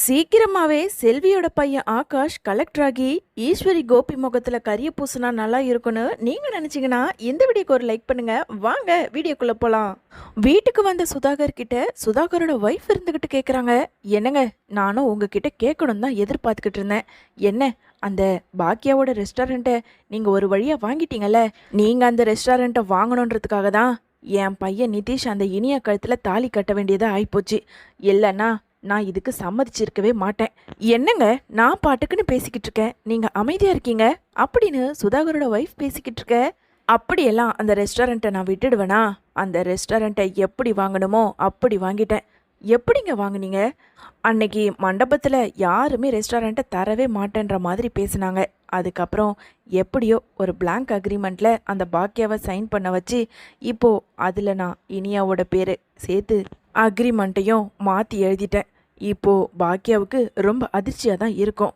சீக்கிரமாவே செல்வியோட பையன் ஆகாஷ் கலெக்டர் ஆகி ஈஸ்வரி கோபி முகத்துல கரிய பூசினா நல்லா இருக்கும்னு நீங்க நினைச்சீங்கன்னா இந்த வீடியோக்கு ஒரு லைக் பண்ணுங்க. வாங்க வீடியோக்குள்ள போலாம். வீட்டுக்கு வந்த சுதாகர் கிட்ட சுதாகரோட ஒய்ஃப் இருந்துகிட்டு கேக்குறாங்க. என்னங்க நானும் உங்ககிட்ட கேட்கணும் தான் எதிர்பார்த்துக்கிட்டு இருந்தேன். என்ன அந்த பாக்கியாவோட ரெஸ்டாரண்ட்டை நீங்க ஒரு வழியா வாங்கிட்டீங்கல்ல? நீங்க அந்த ரெஸ்டாரண்ட்டை வாங்கணுன்றதுக்காக தான் என் பையன் நிதிஷ் அந்த இனிய கழுத்துல தாலி கட்ட வேண்டியதா ஆயிப்போச்சு. இல்லைன்னா நான் இதுக்கு சம்மதிச்சிருக்கவே மாட்டேன். என்னங்க? நான் பாட்டுக்குன்னு பேசிக்கிட்டு இருக்கேன் நீங்கள் அமைதியாக இருக்கீங்க? அப்படின்னு சுதாகரோட ஒய்ஃப் பேசிக்கிட்டு இருக்க அப்படியெல்லாம் அந்த ரெஸ்டாரண்ட்டை நான் விட்டுடுவேனா? அந்த ரெஸ்டாரண்ட்டை எப்படி வாங்கணுமோ அப்படி வாங்கிட்டேன். எப்படிங்க வாங்குனீங்க? அன்னைக்கு மண்டபத்தில் யாருமே ரெஸ்டாரண்ட்டை தரவே மாட்டேன்ற மாதிரி பேசினாங்க. அதுக்கப்புறம் எப்படியோ ஒரு பிளாங்க் அக்ரிமெண்ட்டில் அந்த பாக்கியாவை சைன் பண்ண வச்சு இப்போது அதில் நான் இனியாவோட பேர் சேர்த்து அக்ரிமெண்ட்டையும் மாற்றி எழுதிட்டேன். இப்போது பாக்கியாவுக்கு ரொம்ப அதிர்ச்சியாக தான் இருக்கும்.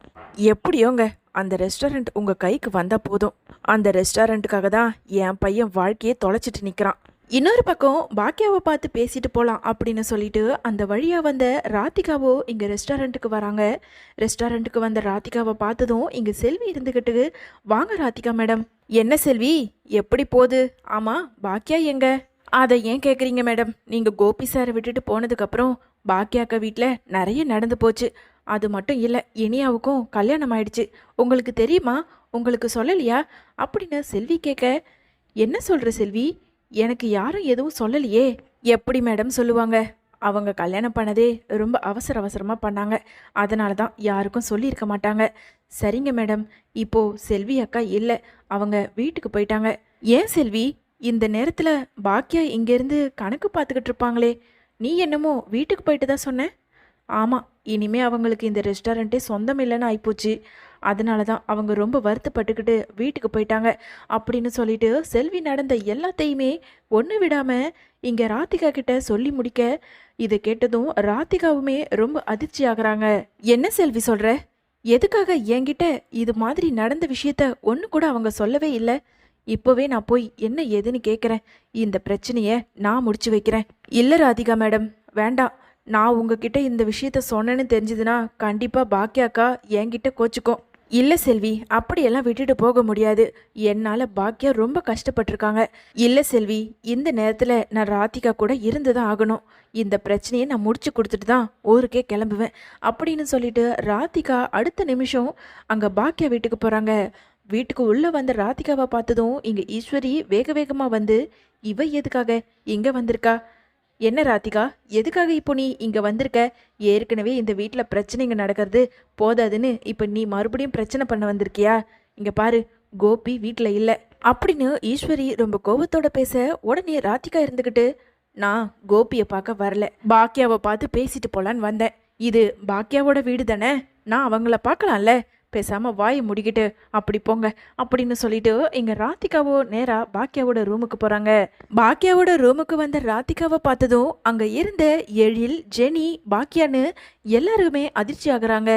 எப்படியோங்க அந்த ரெஸ்டாரண்ட் உங்கள் கைக்கு வந்தால் போதும். அந்த ரெஸ்டாரண்ட்டுக்காக தான் என் பையன் வாழ்க்கையை தொலைச்சிட்டு நிற்கிறான் இன்னொரு பக்கம் பாக்கியாவை பார்த்து பேசிட்டு போகலாம் அப்படின்னு சொல்லிட்டு அந்த வழியாக வந்த ராதிகாவோ இங்கே ரெஸ்டாரண்ட்டுக்கு வராங்க. ரெஸ்டாரண்ட்டுக்கு வந்த ராதிகாவை பார்த்ததும் இங்கே செல்வி இருந்துக்கிட்டு வாங்க ராதிகா மேடம். என்ன செல்வி? எப்படி போகுது? ஆமாம் பாக்கியா எங்கே? அதை ஏன் கேட்குறீங்க மேடம்? நீங்கள் கோபி சாரை விட்டுட்டு போனதுக்கப்புறம் பாக்கியாக்கா வீட்டில் நிறைய நடந்து போச்சு. அது மட்டும் இல்லை இனியாவுக்கும் கல்யாணம் ஆயிடுச்சு. உங்களுக்கு தெரியுமா? உங்களுக்கு சொல்லலையா? அப்படின்னு செல்வி கேட்க என்ன சொல்கிற செல்வி? எனக்கு யாரும் எதுவும் சொல்லலையே. எப்படி மேடம் சொல்லுவாங்க? அவங்க கல்யாணம் பண்ணதே ரொம்ப அவசர அவசரமாக பண்ணாங்க. அதனால தான் யாருக்கும் சொல்லியிருக்க மாட்டாங்க. சரிங்க மேடம். இப்போ செல்வி அக்கா இல்லை. அவங்க வீட்டுக்கு போயிட்டாங்க. ஏன் செல்வி? இந்த நேரத்தில் பாக்கியா இங்கேருந்து கணக்கு பார்த்துக்கிட்டு இருப்பாங்களே நீ என்னமோ வீட்டுக்கு போயிட்டு தான் சொன்ன? ஆமாம் இனிமே அவங்களுக்கு இந்த ரெஸ்டாரண்ட்டே சொந்தம் இல்லைன்னு ஆயிப்போச்சு. அதனால தான் அவங்க ரொம்ப வருத்தப்பட்டுக்கிட்டு வீட்டுக்கு போயிட்டாங்க அப்படின்னு சொல்லிட்டு செல்வி நடந்த எல்லாத்தையுமே ஒன்று விடாமல் இங்கே ராதிகா கிட்ட சொல்லி முடிக்க இதை கேட்டதும் ராதிகாவுமே ரொம்ப அதிர்ச்சி ஆகுறாங்க. என்ன செல்வி சொல்கிற எதுக்காக என்கிட்ட இது மாதிரி நடந்த விஷயத்த ஒன்று கூட அவங்க சொல்லவே இல்லை? இப்போவே நான் போய் என்ன ஏதுன்னு கேட்குறேன் இந்த பிரச்சனையை நான் முடிச்சு வைக்கிறேன். இல்லை ராதிகா மேடம் வேண்டாம். நான் உங்ககிட்ட இந்த விஷயத்த சொன்னேன்னு தெரிஞ்சதுன்னா கண்டிப்பாக பாக்கியாக்கா என்கிட்ட கோச்சுக்கும். இல்லை செல்வி அப்படியெல்லாம் விட்டுட்டு போக முடியாது. என்னால் பாக்கியா ரொம்ப கஷ்டப்பட்டிருக்காங்க. இல்லை செல்வி இந்த நேரத்தில் நான் ராதிகா கூட இருந்து தான் ஆகணும். இந்த பிரச்சனையை நான் முடிச்சு கொடுத்துட்டு தான் ஊருக்கே கிளம்புவேன். அப்படின்னு சொல்லிட்டு ராதிகா அடுத்த நிமிஷம் அங்கே பாக்கியா வீட்டுக்கு போகிறாங்க வீட்டுக்கு உள்ளே வந்த ராதிகாவை பார்த்ததும் இங்கே ஈஸ்வரி வேக வேகமாக வந்து இவ எதுக்காக இங்கே வந்திருக்கா? என்ன ராதிகா? எதுக்காக இப்போ நீ இங்கே வந்திருக்க? ஏற்கனவே இந்த வீட்டில் பிரச்சனைங்க நடக்கிறது போதாதுன்னு இப்போ நீ மறுபடியும் பிரச்சனை பண்ண வந்திருக்கியா? இங்கே பாரு கோபி வீட்டில் இல்லை. அப்படின்னு ஈஸ்வரி ரொம்ப கோபத்தோட பேச உடனே ராதிகா இருந்துக்கிட்டு நான் கோபியை பார்க்க வரல. பாக்கியாவை பார்த்து பேசிட்டு போலான்னு வந்தேன். இது பாக்கியாவோட வீடு தானே? நான் அவங்கள பார்க்கலாம்ல. பேசாமல் வாயை முடிக்கிட்டு அப்படி போங்க அப்படின்னு சொல்லிட்டு இங்கே ராதிகாவோ நேராக பாக்கியாவோட ரூமுக்கு போகிறாங்க பாக்கியாவோட ரூமுக்கு வந்த ராதிகாவை பார்த்ததும் அங்கே இருந்த எழில் ஜெனி பாக்கியான்னு எல்லாருமே அதிர்ச்சி ஆகுறாங்க.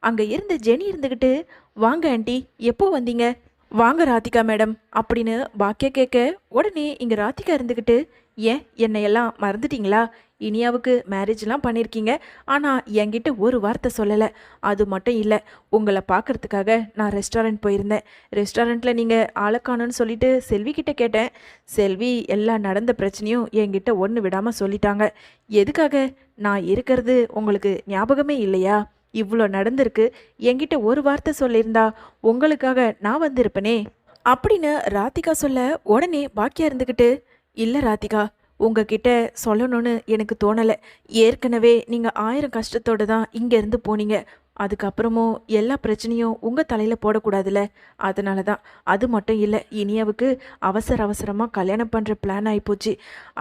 அங்கே இருந்த ஜெனி இருந்துக்கிட்டு வாங்க ஆண்டி எப்போ வந்தீங்க? வாங்க ராதிகா மேடம் அப்படின்னு பாக்கியா கேட்க உடனே இங்கே ராதிகா இருந்துக்கிட்டு ஏன் என்னையெல்லாம் மறந்துட்டீங்களா? இனியாவுக்கு மேரேஜ்லாம் பண்ணியிருக்கீங்க ஆனால் என்கிட்ட ஒரு வார்த்தை சொல்லலை. அது மட்டும் இல்லை உங்களை பார்க்கறதுக்காக நான் ரெஸ்டாரண்ட் போயிருந்தேன். ரெஸ்டாரண்ட்டில் நீங்கள் ஆளக்கானோன்னு சொல்லிட்டு செல்விக்கிட்ட கேட்டேன். செல்வி எல்லா நடந்த பிரச்சனையும் என்கிட்ட ஒன்று விடாமல் சொல்லிட்டாங்க. எதுக்காக? நான் இருக்கிறது உங்களுக்கு ஞாபகமே இல்லையா? இவ்வளோ நடந்திருக்கு. என்கிட்ட ஒரு வார்த்தை சொல்லியிருந்தா உங்களுக்காக நான் வந்திருப்பனே. அப்படின்னு ராதிகா சொல்ல உடனே பாக்கியா இருந்துக்கிட்டு இல்லை ராதிகா உங்ககிட்ட சொல்லணும்னு எனக்கு தோணலை. ஏற்கனவே நீங்கள் ஆயிரம் கஷ்டத்தோடு தான் இங்கேருந்து போனீங்க. அதுக்கப்புறமும் எல்லா பிரச்சனையும் உங்கள் தலையில் போடக்கூடாதுல்ல. அதனால தான் அது மட்டும் இல்லை இனியாவுக்கு அவசர அவசரமாக கல்யாணம் பண்ணுற பிளான் ஆகிப்போச்சு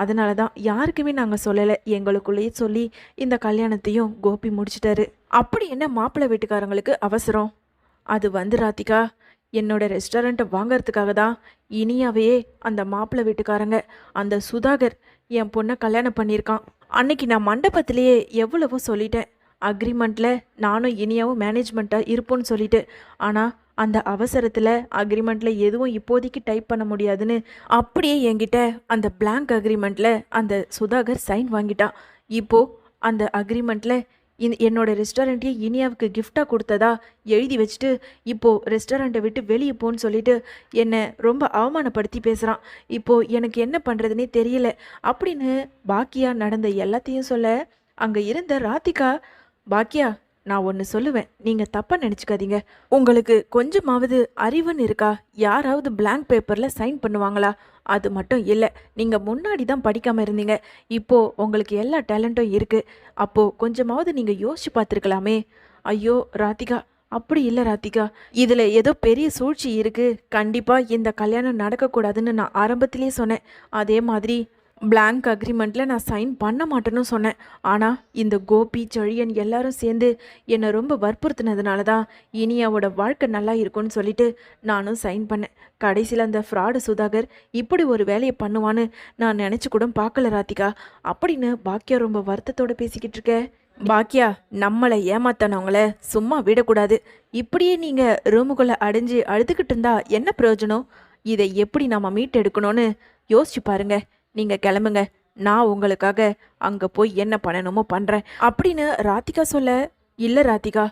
அதனால தான் யாருக்குமே நாங்கள் சொல்லலை. எங்களுக்குள்ளேயே சொல்லி இந்த கல்யாணத்தையும் கோபி முடிச்சிட்டாரு. அப்படி என்ன மாப்பிள்ளை வீட்டுக்காரங்களுக்கு அவசரம்? அது வந்து ராதிகா என்னோட ரெஸ்டாரண்ட்டை வாங்கறதுக்காக தான் இனியாவையே அந்த மாப்பிள்ளை வீட்டுக்காரங்க அந்த சுதாகர் என் பொண்ணை கல்யாணம் பண்ணியிருக்கான். அன்னைக்கு நான் மண்டபத்திலேயே எவ்வளவோ சொல்லிட்டேன். அக்ரிமெண்ட்டில் நானும் இனியாவும் மேனேஜ்மெண்ட்டாக இருப்போம்னு சொல்லிட்டு. ஆனால் அந்த அவசரத்தில் அக்ரிமெண்ட்டில் எதுவும் இப்போதைக்கு டைப் பண்ண முடியாதுன்னு அப்படியே என்கிட்ட அந்த பிளாங்க் அக்ரிமெண்ட்டில் அந்த சுதாகர் சைன் வாங்கிட்டான். இப்போது அந்த அக்ரிமெண்ட்டில் என்னோட ரெஸ்டாரண்ட்டையே இனியாவுக்கு கிஃப்டாக கொடுத்ததா எழுதி வச்சுட்டு இப்போது ரெஸ்டாரண்ட்டை விட்டு வெளியே போன்னு சொல்லிட்டு என்னை ரொம்ப அவமானப்படுத்தி பேசுகிறான் இப்போது எனக்கு என்ன பண்ணுறதுனே தெரியல. அப்படின்னு பாக்கியா நடந்த எல்லாத்தையும் சொல்ல அங்கே இருந்த ராதிகா பாக்கியா நான் ஒன்று சொல்லுவேன். நீங்கள் தப்பாக நினச்சிக்காதீங்க. உங்களுக்கு கொஞ்சமாவது அறிவுன்னு இருக்கா? யாராவது பிளாங்க் பேப்பரில் சைன் பண்ணுவாங்களா? அது மட்டும் இல்லை. நீங்கள் முன்னாடி தான் படிக்காமல் இருந்தீங்க. இப்போது உங்களுக்கு எல்லா டேலண்ட்டும் இருக்குது அப்போது கொஞ்சமாவது நீங்கள் யோசிச்சு பார்த்துருக்கலாமே. ஐயோ ராதிகா. அப்படி இல்லை ராதிகா. இதில் ஏதோ பெரிய சூழ்ச்சி இருக்குது கண்டிப்பாக இந்த கல்யாணம் நடக்கக்கூடாதுன்னு நான் ஆரம்பத்திலே சொன்னேன். அதே மாதிரி பிளாங்க் அக்ரிமெண்ட்டில் நான் சைன் பண்ண மாட்டேன்னு சொன்னேன். ஆனால் இந்த கோபி செழியன் எல்லாரும் சேர்ந்து என்னை ரொம்ப வற்புறுத்தினதுனால தான் இனியாவோட வாழ்க்கை நல்லா இருக்கும்னு சொல்லிட்டு நானும் சைன் பண்ணேன். கடைசியில் அந்த ஃப்ராடு சுதாகர் இப்படி ஒரு வேலையை பண்ணுவான்னு நான் நினச்சி கூட பார்க்கல ராதிகா. அப்படின்னு பாக்கியா ரொம்ப வருத்தத்தோடு பேசிக்கிட்டு இருக்கேன் பாக்கியா நம்மளை ஏமாத்தனவங்கள சும்மா விடக்கூடாது. இப்படியே நீங்கள் ரூமுக்குள்ளே அடைஞ்சு அழுதுகிட்டு இருந்தா என்ன பிரயோஜனம்? இதை எப்படி நம்ம மீட் எடுக்கணும்னு யோசிச்சு பாருங்கள் நீங்கள் கிளம்புங்க. நான் உங்களுக்காக அங்கே போய் என்ன பண்ணணுமோ பண்ணுறேன் அப்படின்னு ராதிகா சொல்ல இல்லை ராதிகா.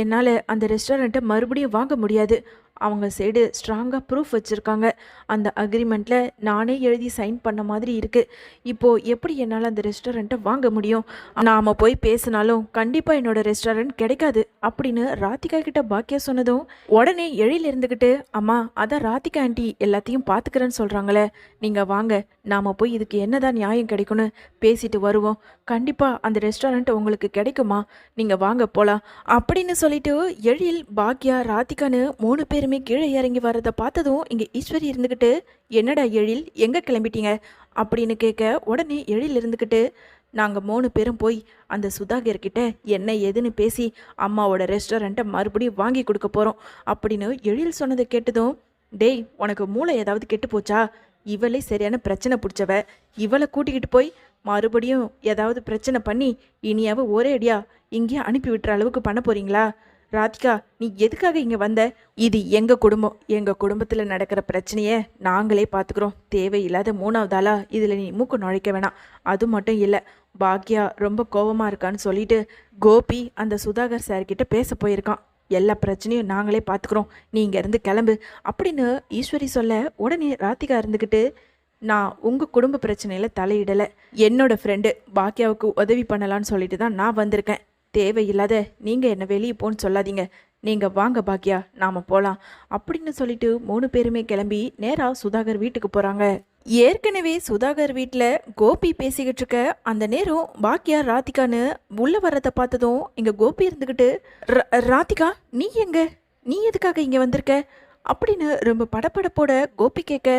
என்னால் அந்த ரெஸ்டாரண்ட்டை மறுபடியும் வாங்க முடியாது. அவங்க சைடு ஸ்ட்ராங்காக ப்ரூஃப் வச்சுருக்காங்க. அந்த அக்ரிமெண்ட்டில் நானே எழுதி சைன் பண்ண மாதிரி இருக்குது இப்போது எப்படி என்னால் அந்த ரெஸ்டாரண்ட்டை வாங்க முடியும்? நாம் போய் பேசினாலும் கண்டிப்பாக என்னோடய ரெஸ்டாரண்ட் கிடைக்காது அப்படின்னு ராதிகா கிட்ட பாக்கியா சொன்னதும் உடனே எழில் இருந்துக்கிட்டு அம்மா அதான் ராதிகா ஆண்டி எல்லாத்தையும் பார்த்துக்கிறேன்னு சொல்கிறாங்களே நீங்கள் வாங்க. நாம் போய் இதுக்கு என்னதான் நியாயம் கிடைக்கும்னு பேசிட்டு வருவோம். கண்டிப்பாக அந்த ரெஸ்டாரண்ட் உங்களுக்கு கிடைக்குமா? நீங்கள் வாங்க போகலாம் அப்படின்னு சொல்லிட்டு எழில் பாக்யா ராதிகான்னு மூணு பேருமே கீழே இறங்கி வர்றதை பார்த்ததும் இங்கே ஈஸ்வரி இருந்துக்கிட்டு என்னடா எழில் எங்கே கிளம்பிட்டீங்க? அப்படின்னு கேட்க உடனே எழில் இருந்துக்கிட்டு நாங்கள் மூணு பேரும் போய் அந்த சுதாகர்கிட்ட என்ன ஏதுன்னு பேசி அம்மாவோட ரெஸ்டாரண்ட்டை மறுபடியும் வாங்கி கொடுக்க போகிறோம் அப்படின்னு எழில் சொன்னதை கேட்டதும் டேய் உனக்கு மூளை ஏதாவது கெட்டு போச்சா? இவளே சரியான பிரச்சனை பிடிச்சவ. இவளை கூட்டிக்கிட்டு போய் மறுபடியும் ஏதாவது பிரச்சனை பண்ணி இனியாவ ஒரே அடியா இங்கேயே அனுப்பி விட்டுற அளவுக்கு பண்ண போறீங்களா? ராதிகா நீ எதுக்காக இங்கே வந்த? இது எங்கள் குடும்பம்? எங்கள் குடும்பத்தில் நடக்கிற பிரச்சனையை நாங்களே பார்த்துக்குறோம் தேவையில்லாத மூணாவது ஆளாக இதில் நீ மூக்கு நுழைக்க வேணாம். அது மட்டும் இல்லை பாக்யா ரொம்ப கோவமாக இருக்கான்னு சொல்லிட்டு கோபி அந்த சுதாகர் சார்கிட்ட பேச போயிருக்கான். எல்லா பிரச்சனையும் நாங்களே பார்த்துக்குறோம் நீ இங்கேருந்து கிளம்பு. அப்படின்னு ஈஸ்வரி சொல்ல உடனே ராதிகா இருந்துக்கிட்டு நான் உங்கள் குடும்ப பிரச்சனையில் தலையிடலை. என்னோட ஃப்ரெண்டு பாக்கியாவுக்கு உதவி பண்ணலான்னு சொல்லிட்டு தான் நான் வந்திருக்கேன். தேவையில்லாத நீங்கள் என்னை வெளியே போன்னு சொல்லாதீங்க. நீங்கள் வாங்க பாக்கியா நாம் போகலாம் அப்படின்னு சொல்லிட்டு மூணு பேருமே கிளம்பி நேராக சுதாகர் வீட்டுக்கு போகிறாங்க ஏற்கனவே சுதாகர் வீட்டில் கோபி பேசிக்கிட்டு இருக்க அந்த நேரம் பாக்கியா ராதிகான்னு உள்ள வர்றதை பார்த்ததும் இங்கே கோபி இருந்துக்கிட்டு "ரா- ராதிகா நீ எங்க? நீ எதுக்காக இங்கே வந்திருக்க? அப்படின்னு ரொம்ப படப்படப்போட கோபி கேட்க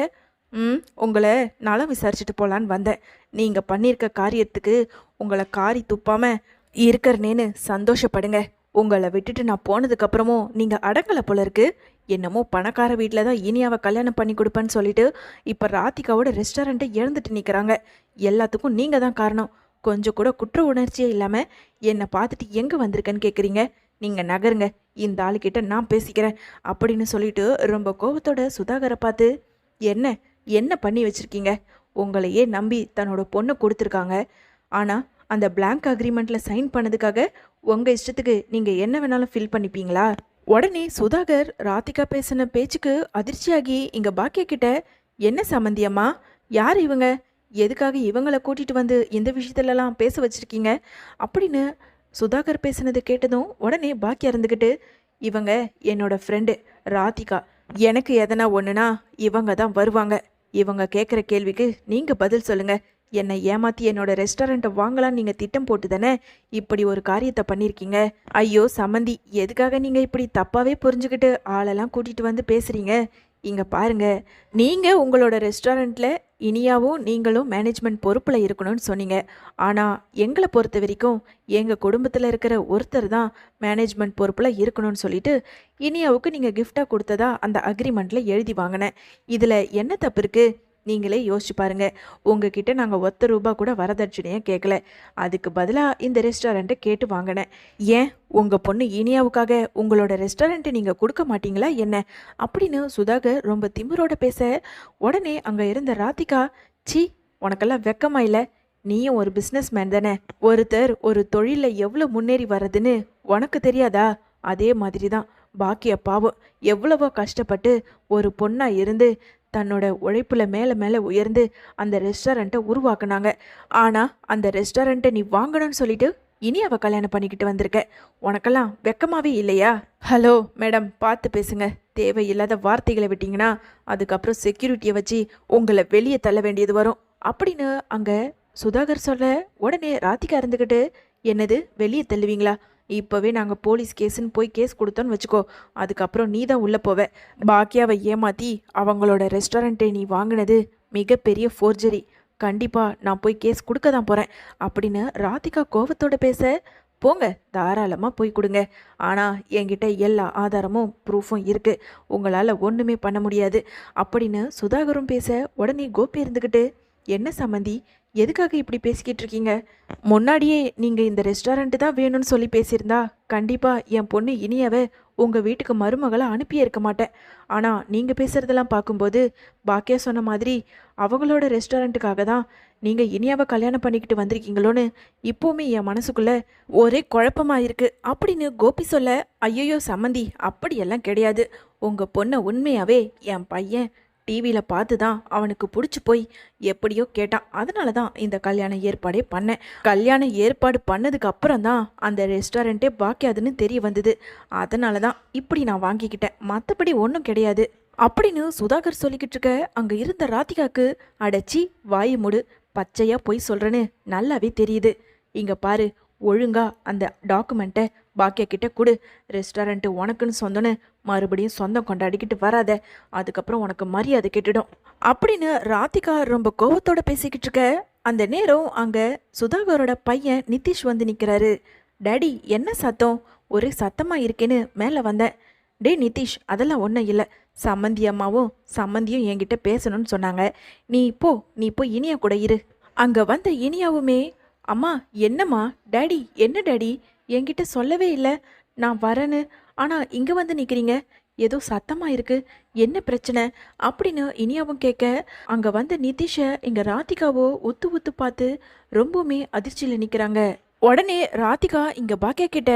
ம் உங்களை நலம் விசாரிச்சுட்டு போகலான்னு வந்தேன். நீங்கள் பண்ணியிருக்க காரியத்துக்கு உங்களை காரி துப்பாமல் இருக்கிறனேன்னு சந்தோஷப்படுங்க. உங்களை விட்டுட்டு நான் போனதுக்கப்புறமும் நீங்கள் அடங்கலை போல இருக்கு. என்னமோ பணக்கார வீட்டில் தான் இனியாவை கல்யாணம் பண்ணி கொடுப்பேன்னு சொல்லிட்டு இப்போ ராதிகாவோட ரெஸ்டாரண்ட்டை இழந்துட்டு நிற்கிறாங்க எல்லாத்துக்கும் நீங்கள் தான் காரணம். கொஞ்சம் கூட குற்ற உணர்ச்சியே இல்லாமல் என்னை பார்த்துட்டு எங்கே வந்திருக்கேன்னு கேட்குறீங்க நீங்கள் நகருங்க. இந்த ஆளுக்கிட்ட நான் பேசிக்கிறேன். அப்படின்னு சொல்லிட்டு ரொம்ப கோபத்தோட சுதாகரை பார்த்து என்ன? என்ன பண்ணி வச்சுருக்கீங்க? உங்களையே நம்பி தன்னோட பொண்ணை கொடுத்துருக்காங்க. ஆனால் அந்த பிளாங்க் அக்ரிமெண்ட்டில் சைன் பண்ணதுக்காக உங்கள் இஷ்டத்துக்கு நீங்கள் என்ன வேணாலும் ஃபில் பண்ணிப்பீங்களா? உடனே சுதாகர் ராதிகா பேசின பேச்சுக்கு அதிர்ச்சியாகி இங்கே பாக்கிய கிட்ட என்ன சம்மந்தியம்மா யார் இவங்க? எதுக்காக இவங்களை கூட்டிகிட்டு வந்து இந்த விஷயத்துலலாம் பேச வச்சுருக்கீங்க? அப்படின்னு சுதாகர் பேசினது கேட்டதும் உடனே பாக்கியா இருந்துக்கிட்டு இவங்க என்னோட ஃப்ரெண்டு ராதிகா. எனக்கு எதனா ஒன்றுனா இவங்க தான் வருவாங்க. இவங்க கேட்குற கேள்விக்கு நீங்கள் பதில் சொல்லுங்கள் என்னை ஏமாத்தி என்னோட ரெஸ்டாரண்ட்டை வாங்கலாம்னு நீங்கள் திட்டம் போட்டு தானே இப்படி ஒரு காரியத்தை பண்ணியிருக்கீங்க ஐயோ சம்மந்தி எதுக்காக நீங்கள் இப்படி தப்பாகவே புரிஞ்சுக்கிட்டு ஆளெல்லாம் கூட்டிகிட்டு வந்து பேசுகிறீங்க இங்கே பாருங்க. நீங்கள் உங்களோட ரெஸ்டாரண்ட்டில் இனியாவும் நீங்களும் மேனேஜ்மெண்ட் பொறுப்பில் இருக்கணும்னு சொன்னீங்க. ஆனால் எங்களை பொறுத்த வரைக்கும் எங்கள் குடும்பத்தில் இருக்கிற ஒருத்தர் தான் மேனேஜ்மெண்ட் பொறுப்பில் இருக்கணும்னு சொல்லிட்டு இனியாவுக்கு நீங்கள் கிஃப்டாக கொடுத்ததா அந்த அக்ரிமெண்ட்டில் எழுதி வாங்கினேன். இதில் என்ன தப்பு இருக்குது நீங்களே யோசிச்சு பாருங்க. உங்ககிட்ட நாங்கள் ஒத்த ரூபா கூட வரதட்சணையாக கேட்கல அதுக்கு பதிலாக இந்த ரெஸ்டாரண்ட்டை கேட்டு வாங்கினேன். ஏன்? உங்கள் பொண்ணு இனியாவுக்காக உங்களோட ரெஸ்டாரண்ட்டை நீங்கள் கொடுக்க மாட்டீங்களா என்ன? அப்படின்னு சுதாகர் ரொம்ப திமிரோட பேச உடனே அங்கே இருந்த ராதிகா சி உனக்கெல்லாம் வெக்கமா இல்லை. நீயும் ஒரு பிஸ்னஸ் மேன் தானே. ஒருத்தர் ஒரு தொழிலில் எவ்வளோ முன்னேறி வர்றதுன்னு உனக்கு தெரியாதா? அதே மாதிரி தான் பாக்கிய பாவம். எவ்வளவோ கஷ்டப்பட்டு ஒரு பொண்ணாக இருந்து தன்னோட உழைப்பில் மேலே மேலே உயர்ந்து அந்த ரெஸ்டாரண்ட்டை உருவாக்குனாங்க. ஆனால் அந்த ரெஸ்டாரண்ட்டை நீ வாங்கணும்னு சொல்லிட்டு இனி அவள் கல்யாணம் பண்ணிக்கிட்டு வந்திருக்க. உனக்கெல்லாம் வெக்கமாகவே இல்லையா? ஹலோ மேடம் பார்த்து பேசுங்க. தேவையில்லாத வார்த்தைகளை விட்டிங்கன்னா அதுக்கப்புறம் செக்யூரிட்டியை வச்சு உங்களை வெளியே தள்ள வேண்டியது வரும். அப்படின்னு அங்கே சுதாகர் சொல்ல உடனே ராதிகா இருந்துக்கிட்டு என்னது வெளியே தள்ளுவீங்களா? இப்போவே நாங்கள் போலீஸ் கேஸுன்னு போய் கேஸ் கொடுத்தோன்னு வச்சுக்கோ. அதுக்கப்புறம் நீ தான் உள்ளே போவ. பாக்கியாவை ஏமாற்றி அவங்களோட ரெஸ்டாரண்ட்டை நீ வாங்கினது மிகப்பெரிய ஃபோர்ஜரி. கண்டிப்பாக நான் போய் கேஸ் கொடுக்க தான் போகிறேன் அப்படின்னு ராதிகா கோவத்தோட பேச போங்க தாராளமாக போய் கொடுங்க. ஆனால் என்கிட்ட எல்லா ஆதாரமும் ப்ரூஃபும் இருக்குது உங்களால் ஒன்றுமே பண்ண முடியாது. அப்படின்னு சுதாகரும் பேச உடனே கோபி இருந்துக்கிட்டு என்ன சம்மந்தி? எதுக்காக இப்படி பேசிக்கிட்டு இருக்கீங்க? முன்னாடியே நீங்கள் இந்த ரெஸ்டாரண்ட்டு தான் வேணும்னு சொல்லி பேசியிருந்தா கண்டிப்பாக என் பொண்ணு இனியாவை உங்கள் வீட்டுக்கு மருமகளை அனுப்பியே இருக்க மாட்டேன். ஆனால் நீங்கள் பேசுகிறதெல்லாம் பார்க்கும்போது பாக்கியா சொன்ன மாதிரி அவங்களோட ரெஸ்டாரண்ட்டுக்காக தான் நீங்கள் இனியாவை கல்யாணம் பண்ணிக்கிட்டு வந்திருக்கீங்களோன்னு இப்போவுமே என் மனசுக்குள்ளே ஒரே குழப்பமாக இருக்குது அப்படின்னு கோபி சொல்ல ஐயோ சம்மந்தி அப்படியெல்லாம் கிடையாது. உங்கள் பொண்ணை உண்மையாகவே என் பையன் டிவியில் பார்த்து தான் அவனுக்கு பிடிச்சி போய் எப்படியோ கேட்டான். அதனால தான் இந்த கல்யாண ஏற்பாடே பண்ணேன். கல்யாண ஏற்பாடு பண்ணதுக்கு அப்புறம் தான் அந்த ரெஸ்டாரண்ட்டே பாக்கியாதுன்னு தெரிய வந்தது. அதனால தான் இப்படி நான் வாங்கிக்கிட்டேன். மற்றபடி ஒன்றும் கிடையாது. அப்படின்னு சுதாகர் சொல்லிக்கிட்டு இருக்க அங்கே இருந்த ராதிகாக்கு அடைச்சி வாய் மூடு. பச்சையாக போய் சொல்கிறேன்னு நல்லாவே தெரியுது. இங்கே பாரு ஒழுங்கா அந்த டாக்குமெண்ட்டை பாக்கியா கிட்ட கொடு. ரெஸ்டாரண்ட்டு உனக்குன்னு சொந்தன்னு மறுபடியும் சொந்தம் கொண்டாடிக்கிட்டு வராத. அதுக்கப்புறம் உனக்கு மரியாதை கெட்டுடும். அப்படின்னு ராதிகா ரொம்ப கோபத்தோட பேசிக்கிட்டு இருக்க. அந்த நேரம் அங்கே சுதாகரோட பையன் நிதிஷ் வந்து நிற்கிறாரு டேடி என்ன சத்தம்? ஒரே சத்தமாக இருக்கேன்னு மேலே வந்தேன். டேய் நிதிஷ் அதெல்லாம் ஒன்றும் இல்லை. சம்மந்தி அம்மாவும் சம்மந்தியும் என்கிட்ட பேசணும்னு சொன்னாங்க. நீ போ நீ இப்போ இனியா கூட இரு. அங்கே வந்த இனியாவுமே அம்மா என்னம்மா? டேடி என்ன டேடி? என்கிட்ட சொல்லவே இல்லை. நான் வரேன்னு. ஆனால் இங்கே வந்து நிற்கிறீங்க ஏதோ சத்தமாக இருக்கு. என்ன பிரச்சனை? அப்படின்னு இனியாவும் கேட்க அங்கே வந்த நிதிஷை இங்கே ராதிகாவோ உத்து உத்து பார்த்து ரொம்பவுமே அதிர்ச்சியில் நிற்கிறாங்க உடனே ராதிகா இங்கே பாக்கியா கிட்ட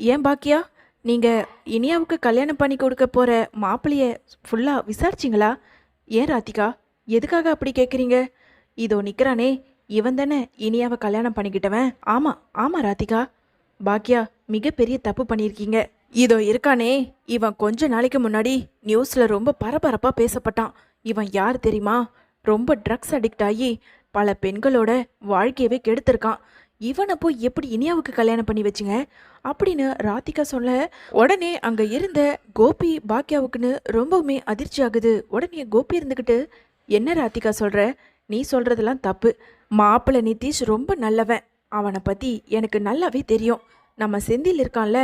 ஏன் பாக்கியா நீங்கள் இனியாவுக்கு கல்யாணம் பண்ணி கொடுக்க போகிற மாப்பிள்ளைய ஃபுல்லாக விசாரிச்சிங்களா? ஏன் ராதிகா? எதுக்காக அப்படி கேட்குறீங்க இதோ நிற்கிறானே இவன் தானே இனியாவை கல்யாணம் பண்ணிக்கிட்டவன். ஆமாம் ஆமாம் ராதிகா. பாக்கியா மிகப்பெரிய தப்பு பண்ணியிருக்கீங்க. இதோ இருக்கானே இவன் கொஞ்ச நாளைக்கு முன்னாடி நியூஸில் ரொம்ப பரபரப்பாக பேசப்பட்டான். இவன் யார் தெரியுமா? ரொம்ப ட்ரக்ஸ் அடிக்ட் ஆகி பல பெண்களோட வாழ்க்கையவே கெடுத்திருக்கான். இவனை போய் எப்படி இனியாவுக்கு கல்யாணம் பண்ணி வச்சுங்க? அப்படின்னு ராதிகா சொல்ல உடனே அங்கே இருந்த கோபி பாக்கியாவுக்குன்னு ரொம்பவுமே அதிர்ச்சி ஆகுது. உடனே கோபி இருந்துக்கிட்டு என்ன ராதிகா சொல்கிற நீ சொல்கிறதெல்லாம் தப்பு. மாப்பிள்ளை நிதிஷ் ரொம்ப நல்லவன். அவனை பற்றி எனக்கு நல்லாவே தெரியும். நம்ம செந்தில் இருக்கான்ல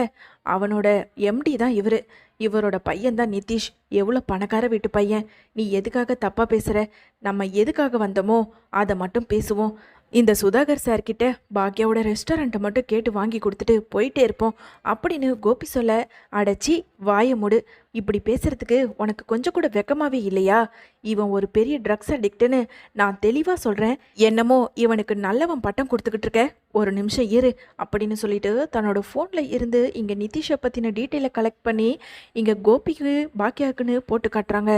அவனோட எம்டி தான் இவர். இவரோட பையன் தான் நிதிஷ். எவ்வளோ பணக்கார வீட்டு பையன். நீ எதுக்காக தப்பாக பேசுகிற நம்ம எதுக்காக வந்தோமோ அதை மட்டும் பேசுவோம். இந்த சுதாகர் சார்கிட்ட பாக்யாவோட ரெஸ்டாரண்ட்டை மட்டும் கேட்டு வாங்கி கொடுத்துட்டு போயிட்டே இருப்போம். அப்படின்னு கோபி சொல்ல அடைச்சி வாயை முடு. இப்படி பேசுறதுக்கு உனக்கு கொஞ்சம் கூட வெக்கமாவே இல்லையா? இவன் ஒரு பெரிய ட்ரக்ஸ் அடிக்ட்டுன்னு நான் தெளிவாக சொல்கிறேன் என்னமோ இவனுக்கு நல்லவன் பட்டம் கொடுத்துக்கிட்டு இருக்க. ஒரு நிமிஷம் இரு அப்படின்னு சொல்லிட்டு தன்னோட ஃபோனில் இருந்து இங்கே நிதிஷை பற்றின டீட்டெயிலை கலெக்ட் பண்ணி இங்கே கோபிக்கு பாக்கியாவுக்குன்னு போட்டு காட்டுறாங்க.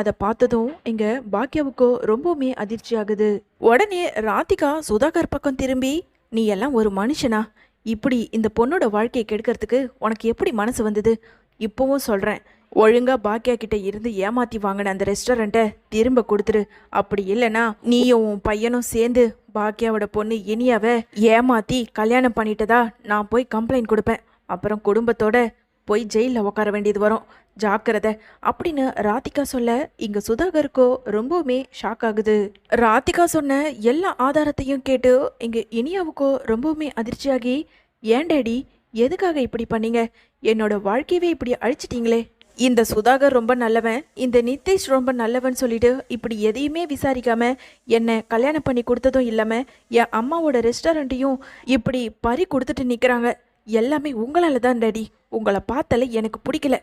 அதை பார்த்ததும் இங்கே பாக்கியாவுக்கோ ரொம்பவுமே அதிர்ச்சி ஆகுது. உடனே ராதிகா சுதாகர் பக்கம் திரும்பி நீ எல்லாம் ஒரு மனுஷனா? இப்படி இந்த பொண்ணோட வாழ்க்கையை கெடுக்கிறதுக்கு உனக்கு எப்படி மனசு வந்தது? இப்போவும் சொல்கிறேன் ஒழுங்கா பாக்கியா கிட்ட இருந்து ஏமாத்தி வாங்கின அந்த ரெஸ்டாரண்ட்டை திரும்ப கொடுத்துரு. அப்படி இல்லைன்னா நீயும் உன் பையனும் சேர்ந்து பாக்கியாவோட பொண்ணு இனியாவை ஏமாத்தி கல்யாணம் பண்ணிட்டதா நான் போய் கம்ப்ளைண்ட் கொடுப்பேன். அப்புறம் குடும்பத்தோட போய் ஜெயிலில் உட்கார வேண்டியது வரும். ஜாக்கிரதை. அப்படின்னு ராதிகா சொல்ல இங்க சுதாகருக்கோ ரொம்பவுமே ஷாக் ஆகுது. ராதிகா சொன்ன எல்லா ஆதாரத்தையும் கேட்டு இங்க இனியாவுக்கோ ரொம்பவுமே அதிர்ச்சியாகி ஏன் டேடி எதுக்காக இப்படி பண்ணீங்க? என்னோட வாழ்க்கையவே இப்படி அழிச்சிட்டீங்களே. இந்த சுதாகர் ரொம்ப நல்லவன் இந்த நித்தேஷ் ரொம்ப நல்லவன் சொல்லிட்டு இப்படி எதையுமே விசாரிக்காம என்னை கல்யாணம் பண்ணி கொடுத்ததும் இல்லாம என் அம்மாவோட ரெஸ்டாரண்ட்டையும் இப்படி பறி கொடுத்துட்டு நிற்கிறாங்க எல்லாமே உங்களால தான் ரெடி உங்களை பார்த்தாலே எனக்கு பிடிக்கல.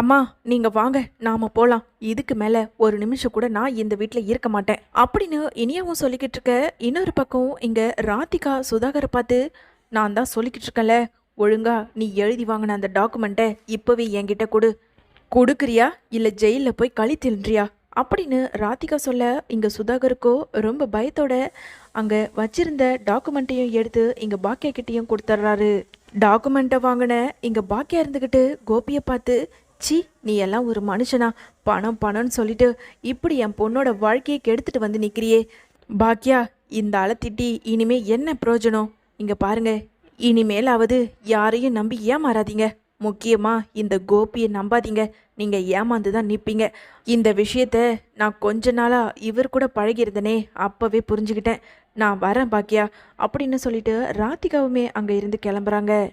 அம்மா நீங்க வாங்க நாம போலாம். இதுக்கு மேல ஒரு நிமிஷம் கூட நான் இந்த வீட்டில் இருக்க மாட்டேன். அப்படின்னு இனியாவும் சொல்லிக்கிட்டு இருக்க இன்னொரு பக்கம் இங்க ராதிகா சுதாகரை பார்த்து நான் தான் சொல்லிக்கிட்டு இருக்கேன்ல. ஒழுங்கா நீ எழுதி வாங்கின அந்த டாக்குமெண்ட்டை இப்பவே என்கிட்ட கொடு. கொடுக்குறியா? இல்லை ஜெயிலில் போய் களி தின்றியா? அப்படின்னு ராதிகா சொல்ல இங்கே சுதாகருக்கோ ரொம்ப பயத்தோட அங்கே வச்சிருந்த டாக்குமெண்ட்டையும் எடுத்து இங்கே பாக்கியா கிட்டேயும் கொடுத்துட்றாரு டாக்குமெண்ட்டை வாங்கின இங்கே பாக்கியா இருந்துக்கிட்டு கோபியை பார்த்து சி நீ எல்லாம் ஒரு மனுஷனா? பணம் பணம்னு சொல்லிட்டு இப்படி என் பொண்ணோட வாழ்க்கையை கெடுத்துட்டு வந்து நிற்கிறியே பாக்கியா இந்த ஆளை திட்டி இனிமே என்ன பிரயோஜனம்? இங்கே பாருங்க இனிமேலாவது யாரையும் நம்பி ஏமாறாதீங்க. முக்கியமாக இந்த கோபியை நம்பாதீங்க. நீங்கள் ஏமாந்து தான் நிற்பீங்க இந்த விஷயத்த நான் கொஞ்ச நாளாக இவர் கூட பழகியிருந்தனே அப்போவே புரிஞ்சுக்கிட்டேன். நான் வரேன் பாக்கியா அப்படின்னு சொல்லிட்டு ராதிகாவுமே அங்கே இருந்து கிளம்புறாங்க.